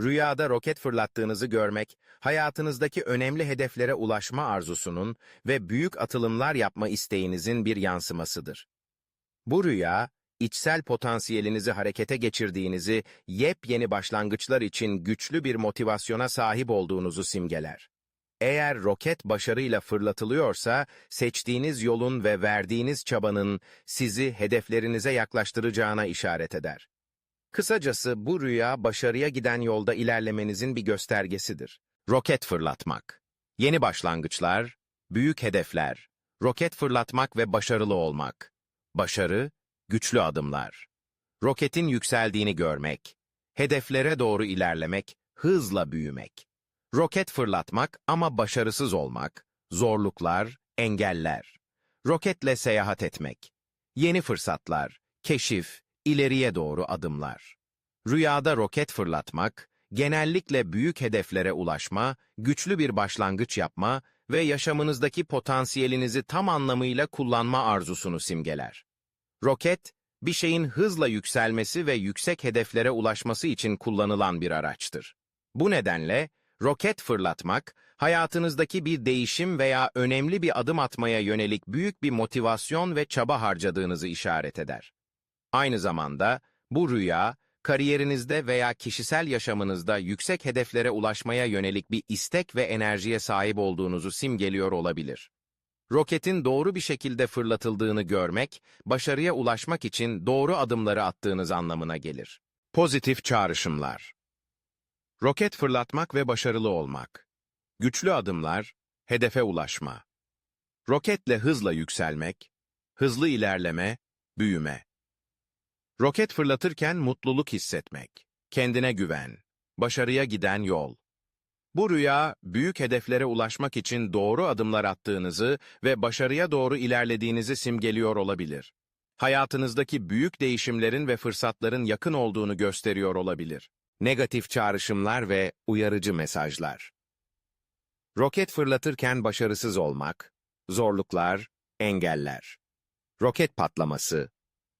Rüyada roket fırlattığınızı görmek, hayatınızdaki önemli hedeflere ulaşma arzusunun ve büyük atılımlar yapma isteğinizin bir yansımasıdır. Bu rüya, içsel potansiyelinizi harekete geçirdiğinizi, yepyeni başlangıçlar için güçlü bir motivasyona sahip olduğunuzu simgeler. Eğer roket başarıyla fırlatılıyorsa, seçtiğiniz yolun ve verdiğiniz çabanın sizi hedeflerinize yaklaştıracağına işaret eder. Kısacası bu rüya başarıya giden yolda ilerlemenizin bir göstergesidir. Roket fırlatmak. Yeni başlangıçlar, büyük hedefler, roket fırlatmak ve başarılı olmak. Başarı, güçlü adımlar. Roketin yükseldiğini görmek, hedeflere doğru ilerlemek, hızla büyümek. Roket fırlatmak ama başarısız olmak, zorluklar, engeller. Roketle seyahat etmek, yeni fırsatlar, keşif, ileriye doğru adımlar. Rüyada roket fırlatmak, genellikle büyük hedeflere ulaşma, güçlü bir başlangıç yapma ve yaşamınızdaki potansiyelinizi tam anlamıyla kullanma arzusunu simgeler. Roket, bir şeyin hızla yükselmesi ve yüksek hedeflere ulaşması için kullanılan bir araçtır. Bu nedenle, roket fırlatmak, hayatınızdaki bir değişim veya önemli bir adım atmaya yönelik büyük bir motivasyon ve çaba harcadığınızı işaret eder. Aynı zamanda, bu rüya, kariyerinizde veya kişisel yaşamınızda yüksek hedeflere ulaşmaya yönelik bir istek ve enerjiye sahip olduğunuzu simgeliyor olabilir. Roketin doğru bir şekilde fırlatıldığını görmek, başarıya ulaşmak için doğru adımları attığınız anlamına gelir. Pozitif çağrışımlar Roket fırlatmak ve başarılı olmak. Güçlü adımlar, hedefe ulaşma. Roketle hızla yükselmek, hızlı ilerleme, büyüme. Roket fırlatırken mutluluk hissetmek, kendine güven, başarıya giden yol. Bu rüya, büyük hedeflere ulaşmak için doğru adımlar attığınızı ve başarıya doğru ilerlediğinizi simgeliyor olabilir. Hayatınızdaki büyük değişimlerin ve fırsatların yakın olduğunu gösteriyor olabilir. Negatif çağrışımlar ve uyarıcı mesajlar. Roket fırlatırken başarısız olmak, zorluklar, engeller. Roket patlaması,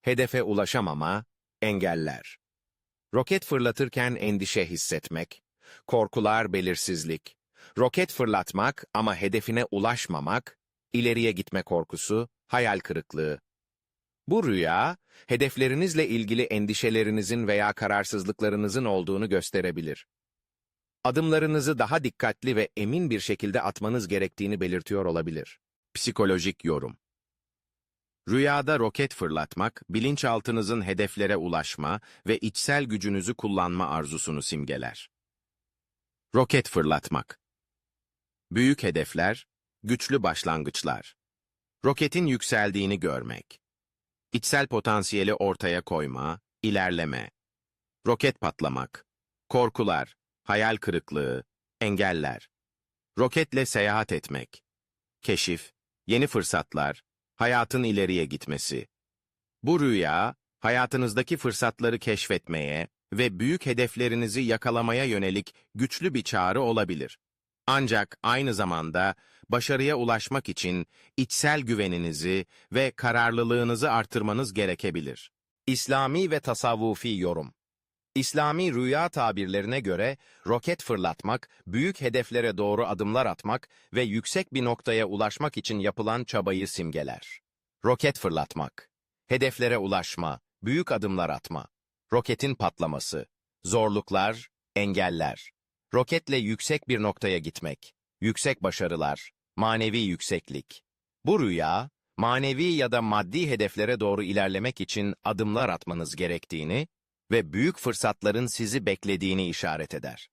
hedefe ulaşamama, engeller. Roket fırlatırken endişe hissetmek, korkular, belirsizlik. Roket fırlatmak ama hedefine ulaşmamak, ileriye gitme korkusu, hayal kırıklığı. Bu rüya, hedeflerinizle ilgili endişelerinizin veya kararsızlıklarınızın olduğunu gösterebilir. Adımlarınızı daha dikkatli ve emin bir şekilde atmanız gerektiğini belirtiyor olabilir. Psikolojik yorum Rüyada roket fırlatmak, bilinçaltınızın hedeflere ulaşma ve içsel gücünüzü kullanma arzusunu simgeler. Roket fırlatmak Büyük hedefler, güçlü başlangıçlar. Roketin yükseldiğini görmek. İçsel potansiyeli ortaya koyma, ilerleme. Roket patlamak. Korkular, hayal kırıklığı, engeller. Roketle seyahat etmek. Keşif, yeni fırsatlar, hayatın ileriye gitmesi. Bu rüya, hayatınızdaki fırsatları keşfetmeye ve büyük hedeflerinizi yakalamaya yönelik güçlü bir çağrı olabilir. Ancak aynı zamanda başarıya ulaşmak için içsel güveninizi ve kararlılığınızı artırmanız gerekebilir. İslami ve tasavvufi yorum İslami rüya tabirlerine göre roket fırlatmak, büyük hedeflere doğru adımlar atmak ve yüksek bir noktaya ulaşmak için yapılan çabayı simgeler. Roket fırlatmak, hedeflere ulaşma, büyük adımlar atma, roketin patlaması, zorluklar, engeller, roketle yüksek bir noktaya gitmek, yüksek başarılar, manevi yükseklik. Bu rüya, manevi ya da maddi hedeflere doğru ilerlemek için adımlar atmanız gerektiğini ve büyük fırsatların sizi beklediğini işaret eder.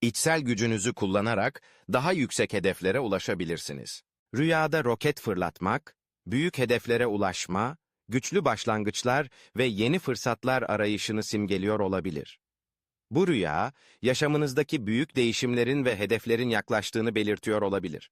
İçsel gücünüzü kullanarak daha yüksek hedeflere ulaşabilirsiniz. Rüyada roket fırlatmak, büyük hedeflere ulaşma, güçlü başlangıçlar ve yeni fırsatlar arayışını simgeliyor olabilir. Bu rüya, yaşamınızdaki büyük değişimlerin ve hedeflerin yaklaştığını belirtiyor olabilir.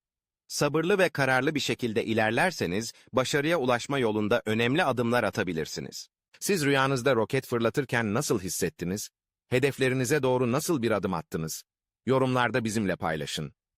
Sabırlı ve kararlı bir şekilde ilerlerseniz, başarıya ulaşma yolunda önemli adımlar atabilirsiniz. Siz rüyanızda roket fırlatırken nasıl hissettiniz? Hedeflerinize doğru nasıl bir adım attınız? Yorumlarda bizimle paylaşın.